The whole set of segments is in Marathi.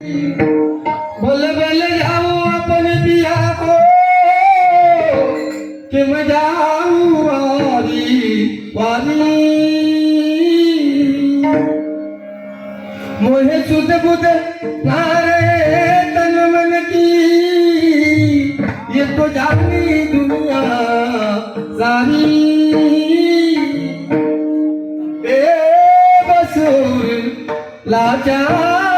बोल बोल जाओ अपन बिया को के मैं वारी वारी. मोहे सुध बुध नारे तन मन की ये तो जानी दुनिया सारी ए बसूर लाचार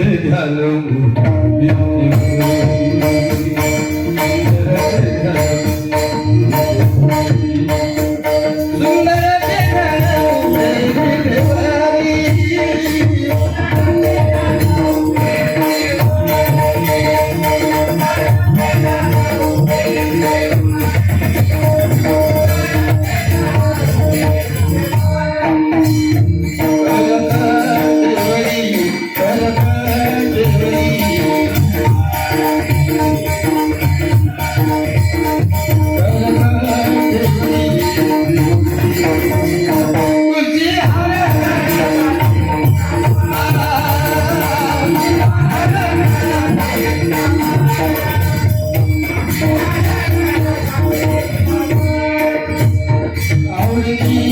Hey, hello, hello. तुकामणे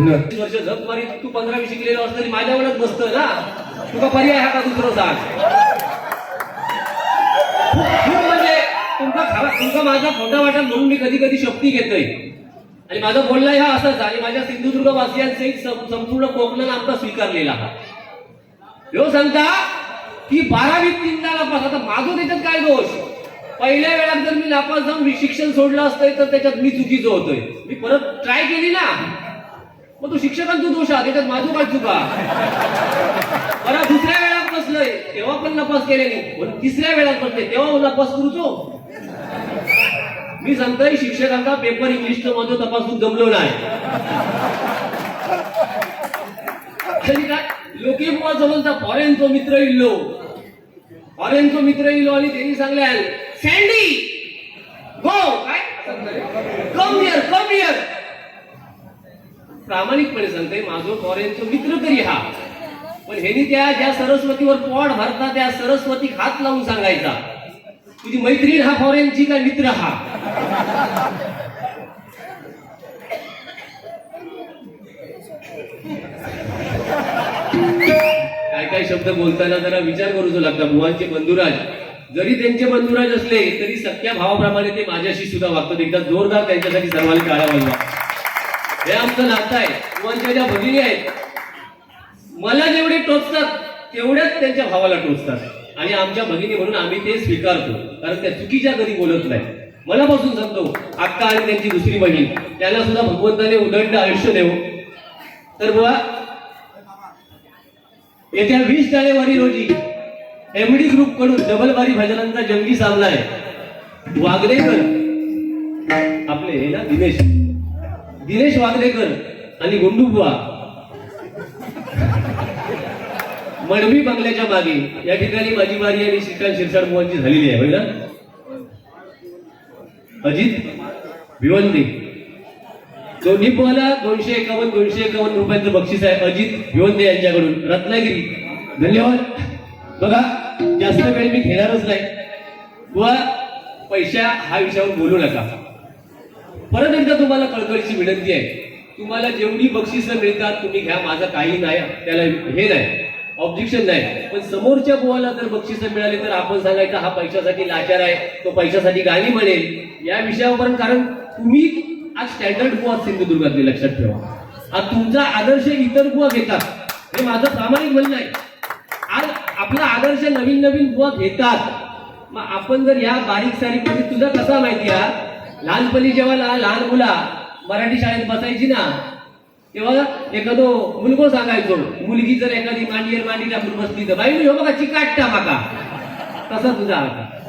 तीस वर्ष झक मारी तू पंधरावी शिकलेलो असलं तरी माझ्यावरच बसत ना? तुका पर्याय हा का दुसरं सांग? म्हणजे तुमका खरा तुमका माझा खोटा वाटा म्हणून मी कधी कधी शक्ती घेतोय. आणि माझं बोलणं हा असंच आणि माझ्या सिंधुदुर्ग वासियांचे संपूर्ण कोकणानं आमचा स्वीकारलेला हा. ह्यो सांगता की बारावीत तीन नापास आता माझं त्याच्यात काय दोष? पहिल्या वेळात जर मी नापास जाऊन शिक्षण सोडलं असतंय तर त्याच्यात मी चुकीचं होतोय. मी परत ट्राय केली ना? मग तो शिक्षकांचा दोष आहे त्याच्यात माझं काय चुका बरं दुसऱ्या वेळात बसलंय तेव्हा पण नापास केले नाही पण तिसऱ्या वेळात बसले तेव्हा नापास करूचो मी सांगतोय शिक्षकांचा पेपर इंग्लिश माझं तपासून जमलो नाही. तरी काय? लोके बुवा जवळचा फॉरेनचो मित्र इल्लो. फॉरेनचो मित्र इल्लो आणि त्यांनी सांगले सँडी गो काय? कम हिअर कम हिअर प्रामाणिकपणे सांगते माझो फॉरेनचो मित्र तरी हा. पण ह्यानी त्या ज्या सरस्वतीवर पॉड भरता त्या सरस्वतीक हात लावून सांगायचा तुझी मैत्रीण हा फॉरेनची का मित्र हा? काय काय शब्द बोलताना जरा विचार करूचो लागता बुवांचे बंधुराज जरी त्यांचे बंधुराज असले तरी सख्या भावाप्रमाणे ते माझ्याशी सुद्धा वागतात. एकदा जोरदार त्यांच्यासाठी सर्वांनी काळा वाजवा. हे आमचं नातं आहे. किंवा ज्या भगिनी आहेत. मला जेवढे टोचतात तेवढ्याच त्यांच्या भावाला टोचतात. आणि आमच्या भगिनी म्हणून आम्ही ते स्वीकारतो. कारण त्या चुकीच्या कधी बोलत नाही. मनापासून सांगतो अक्का आणि त्यांची दुसरी बहीण त्याला सुद्धा भगवंताने उदंड आयुष्य देऊ तर बुवा येत्या वीस जानेवारी रोजी एमडी ग्रुपकडून डबलबारी भजनांचा जंगी सामना आहे. वागलेकर आपले हे ना दिनेश. दिनेश वागलेकर आणि गुंडूबुवा मडवी बंगल्याच्या मागे. या ठिकाणी माझी बारी आणि श्रीकांत शिरसाट बुवांची झालेली आहे ना? अजित भिवंडी. दोन्ही पोहाला दोनशे एकावन्न दोनशे एकावन्न रुपयांचं बक्षीस आहे अजित भिवंदे यांच्याकडून. रत्नागिरी. धन्यवाद. बघा जास्त वेळ मी घेणारच नाही. किंवा पैशा हा विषयावर बोलू नका. परत एकदा तुम्हाला कळकळीची विनंती आहे. तुम्हाला जेवढी बक्षिसं मिळतात तुम्ही घ्या. माझं काही नाही त्याला हे नाही. ऑब्जेक्शन नाही. पण समोरच्या बुवाला जर बक्षिसं मिळाली तर आपण सांगायचं हा पैशासाठी लाचार आहे. तो पैशासाठी गाणी म्हणेल या विषयावर कारण तुम्ही आज स्टँडर्ड बुवा सिंधुदुर्गातली लक्षात ठेवा. आज तुमचा आदर्श इतर बुवा घेतात. हे माझं प्रामाणिक म्हणणं आहे. आज आपला आदर्श नवीन नवीन बुवा घेतात. मग आपण जर या बारीक सारीक तुझा कसा माहिती आहे? लहानपणी जेव्हा लहान मुला मराठी शाळेत बसायची ना तेव्हा एखादो मुलगो सांगायचो मुलगी जर एखादी मांडीवर मांडी टाकून बसली तर बाई हो बघा चिकाटता माका तसा तुझा आता